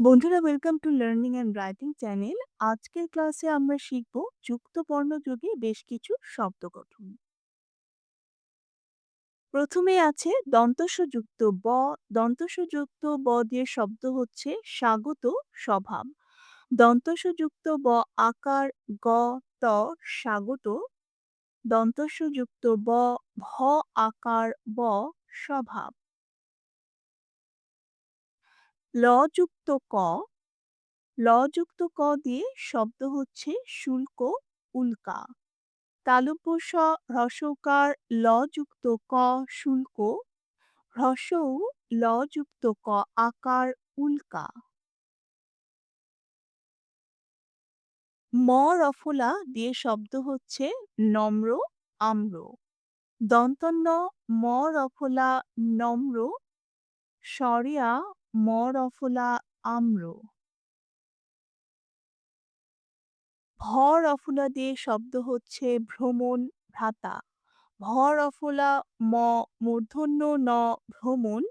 বন্ধুরা welcome to learning and writing channel আজকের ক্লাসে আমরা শিখব যুক্ত বর্ণযোগে বেশ কিছু শব্দ গঠন। প্রথমে আছে দন্তস্বযুক্ত ব। দন্তস্বযুক্ত ব দিয়ে শব্দ হচ্ছে স্বাগত স্বভাব। দন্তস্বযুক্ত ব আকার, গ, ত, স্বাগত। দন্তস্বযুক্ত ব, ভ, আকার, ব, স্বভাব। ল যুক্ত ক ল যুক্ত ক দিয়ে শব্দ হচ্ছে শুল্ক, উল্কা। তালব্য স হ্রস্বকার ল যুক্ত ক, শুল্ক। হ্রস্ব উ ল যুক্ত ক, আকার, উল্কা। ম, রফলা দিয়ে শব্দ হচ্ছে নম্র, আম্র। দন্তন্য, ম, রফলা, নম্র। সরিয়া ম রফলা আম্র। ভর অফলা দিয়ে শব্দ হচ্ছে ভ্রমণ ভ্রাতা। ভর অফলা ম মূর্ধন্য ন ভ্রমণ।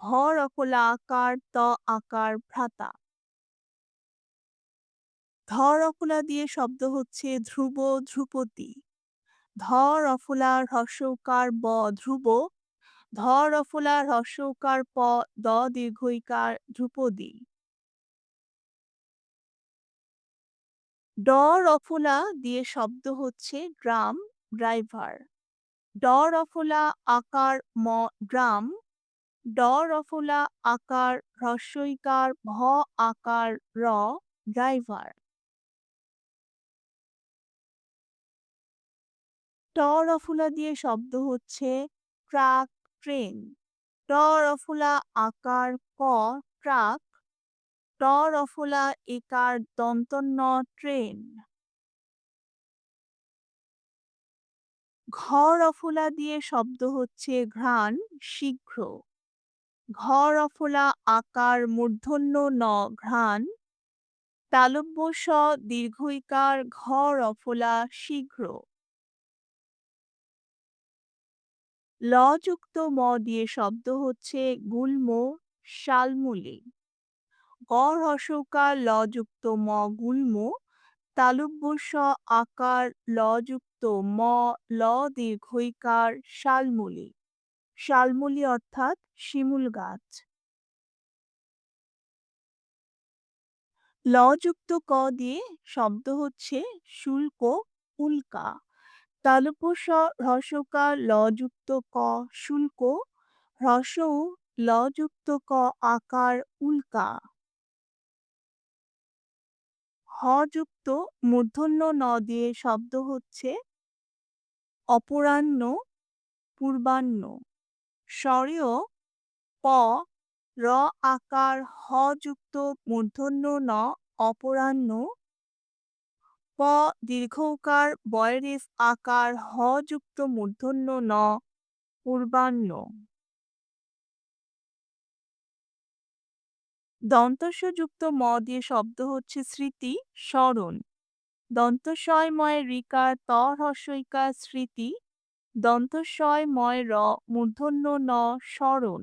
ভর অফলা আকার ত আকার ভ্রাতা। ধর রফলা দিয়ে শব্দ হচ্ছে ধ্রুব ধ্রুপতি ধর অফলা হ্রস্বকার ব ধ্রুব। ধ রফলা হ্রস্বকার প, দ দীর্ঘইকার ধ্রুপদী ড রফলা দিয়ে শব্দ হচ্ছে ড্রাম ড্রাইভার। ড রফলা আকার, ম ড্রাম ড রফলা আকার, হ্রস্বইকার, ভ, আকার, র, ড্রাইভার। ট রফলা দিয়ে শব্দ হচ্ছে ট্রাক ট্রেন। ট রফলা আকার ক ট্রাক। ট রফলা একার দন্তন্য ট্রেন। ঘ রফলা দিয়ে শব্দ হচ্ছে ঘ্রাণ, শীঘ্র। ঘ রফলা আকার মূর্ধন্য ন ঘ্রাণ। তালব্য স দীর্ঘইকার ঘ রফলা শীঘ্র। ল যুক্ত ম দিয়ে শব্দ হচ্ছে গুল্ম, শালমুলি। গ হ্রস্বকার ল যুক্ত ম, গুল্ম। তালব্য স আকার ল যুক্ত ম, ল, দীর্ঘইকার, শালমুলি। শালমুলি অর্থাৎ শিমুল গাছ। ল যুক্ত ক দিয়ে শব্দ হচ্ছে শুল্ক, উল্কা। তালব্য হ্রস্বকার ল যুক্ত ক শুল্ক হ্রস্ব উ ল ক আকার উল্কা। হ যুক্ত মূর্ধন্য ন দিয়ে শব্দ হচ্ছে অপরাহ্ন, পূর্বাহ্ন। স্বরীয় প, র আকার হ যুক্ত মূর্ধন্য ন, অপরাহ্ন। প দীর্ঘকার, বয়রেফ আকার, হ যুক্ত মূর্ধন্য, ন পূর্বাহ্ন। দন্তস্বযুক্ত ম দিয়ে শব্দ হচ্ছে স্মৃতি, স্মরণ। দন্তস্বয়ময় রিকার ত হ্রস্বইকার স্মৃতি। দন্তস্বয়ময় র, মূর্ধন্য, ন, স্মরণ।